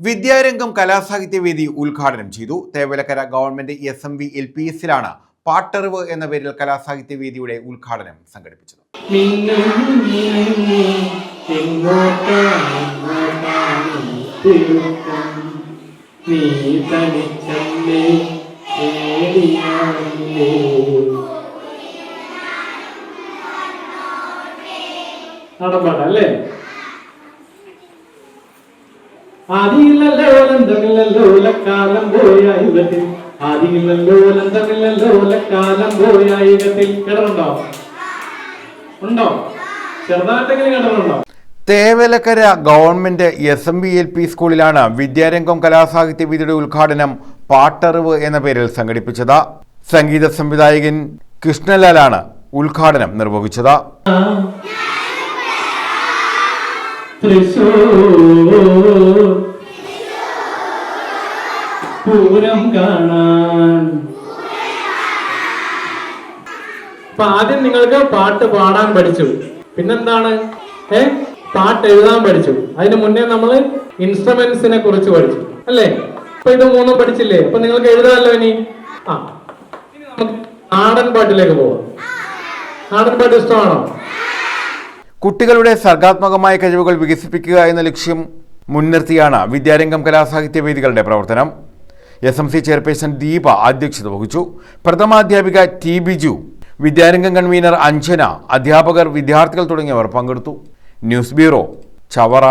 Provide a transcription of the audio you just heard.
വിദ്യാരംഗം കലാസാഹിത്യവേദി ഉദ്ഘാടനം ചെയ്തു. Thevalakkara government S M V L P എസിലാണ് പാട്ടറിവ് എന്ന പേരിൽ കലാസാഹിത്യവേദിയുടെ ഉദ്ഘാടനം സംഘടിപ്പിച്ചത്. ആദിയില്ലല്ലോ ലന്തമില്ലല്ലോ ലക്കാലം പോയ യുഗത്തിൽ ആദിയില്ലല്ലോ ലന്തമില്ലല്ലോ ലക്കാലം പോയ യുഗത്തിൽ കിടന്നുണ്ടോ ഉണ്ടോ? ചെറുതായിട്ടെങ്കിലും കിടന്നുണ്ടോ Thevalakkara government S M B L P സ്കൂളിലാണ് വിദ്യാരംഗം കലാസാഹിത്യ വിധിയുടെ ഉദ്ഘാടനം പാട്ടറിവ് എന്ന പേരിൽ സംഘടിപ്പിച്ചത്. സംഗീത സംവിധായകൻ കൃഷ്ണലാലാണ് ഉദ്ഘാടനം നിർവഹിച്ചത്. തൃശൂർ പൂരം കാണാൻ. അപ്പൊ ആദ്യം നിങ്ങൾക്ക് പാട്ട് പാടാൻ പഠിച്ചു. പിന്നെന്താണ്? ഏ? പാട്ട് എഴുതാൻ പഠിച്ചു. അതിന് മുന്നേ നമ്മൾ ഇൻസ്ട്രുമെന്റ്സിനെ കുറിച്ച് പഠിച്ചു. അല്ലേ? അപ്പൊ ഇത് മൂന്നും പഠിച്ചില്ലേ? അപ്പൊ നിങ്ങൾക്ക് എഴുതാമല്ലോ ഇനി? ആ. നാടൻ പാട്ടിലേക്ക് പോവാം. നാടൻ പാട്ട് ഇഷ്ടമാണോ? കുട്ടികളുടെ സർഗാത്മകമായ കഴിവുകൾ വികസിപ്പിക്കുക എന്ന ലക്ഷ്യം മുൻനിർത്തിയാണ് വിദ്യാരംഗം കലാസാഹിത്യ വേദികളുടെ പ്രവർത്തനം. S M C chairperson Deepa അധ്യക്ഷത വഹിച്ചു. പ്രഥമാധ്യാപിക ടി ബിജു വിദ്യാരംഗം കൺവീനർ അഞ്ജന അധ്യാപകർ വിദ്യാർത്ഥികൾ തുടങ്ങിയവർ പങ്കെടുത്തു. News bureau Chavara.